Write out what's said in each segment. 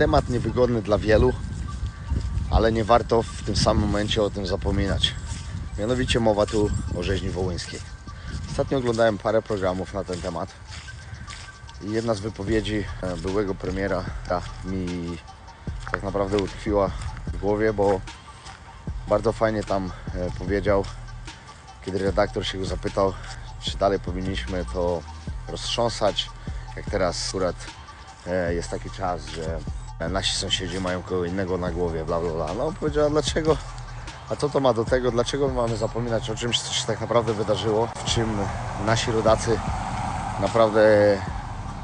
temat niewygodny dla wielu, ale nie warto w tym samym momencie o tym zapominać. Mianowicie mowa tu o rzeźni wołyńskiej. Ostatnio oglądałem parę programów na ten temat i jedna z wypowiedzi e, byłego premiera mi tak naprawdę utkwiła w głowie, bo bardzo fajnie tam e, powiedział, kiedy redaktor się go zapytał, czy dalej powinniśmy to roztrząsać, jak teraz akurat e, jest taki czas, że nasi sąsiedzi mają kogo innego na głowie, bla bla bla. No powiedział, a dlaczego? A co to ma do tego? Dlaczego my mamy zapominać o czymś, co się tak naprawdę wydarzyło, w czym nasi rodacy naprawdę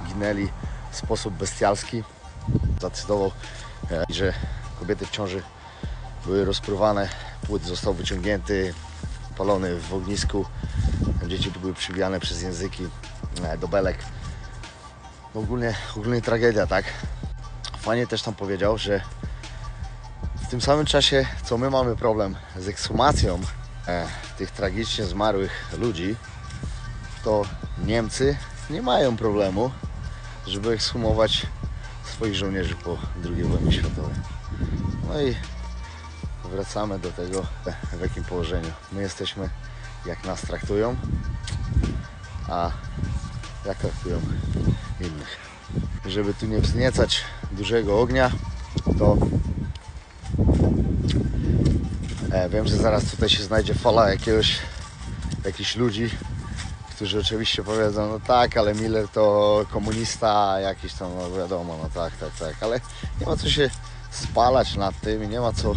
ginęli w sposób bestialski. Zacytował, e, że kobiety w ciąży były rozpruwane, płód został wyciągnięty, palony w ognisku, dzieci były przybijane przez języki e, do belek. Ogólnie, ogólnie tragedia, tak? Fajnie też tam powiedział, że w tym samym czasie, co my mamy problem z ekshumacją e, tych tragicznie zmarłych ludzi, to Niemcy nie mają problemu, żeby ekshumować swoich żołnierzy po II wojnie światowej. No i wracamy do tego, w jakim położeniu my jesteśmy, jak nas traktują, a jak traktują innych. Żeby tu nie wzniecać dużego ognia, to e, wiem, że zaraz tutaj się znajdzie fala jakiegoś, jakichś ludzi, którzy oczywiście powiedzą, no tak, ale Miller to komunista, jakiś tam, no wiadomo, no tak, tak, tak, ale nie ma co się spalać nad tym i nie ma co,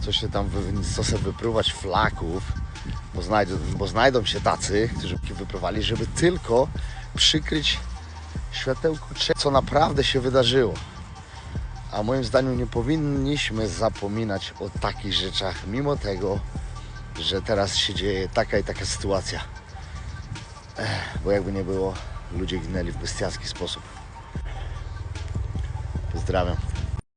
co się tam, co sobie wypruwać flaków, bo znajdą, bo znajdą się tacy, którzy wypruwali, żeby tylko przykryć światełko, co naprawdę się wydarzyło. A moim zdaniem nie powinniśmy zapominać o takich rzeczach, mimo tego, że teraz się dzieje taka i taka sytuacja. Ech, bo jakby nie było, ludzie ginęli w bestialski sposób. Pozdrawiam.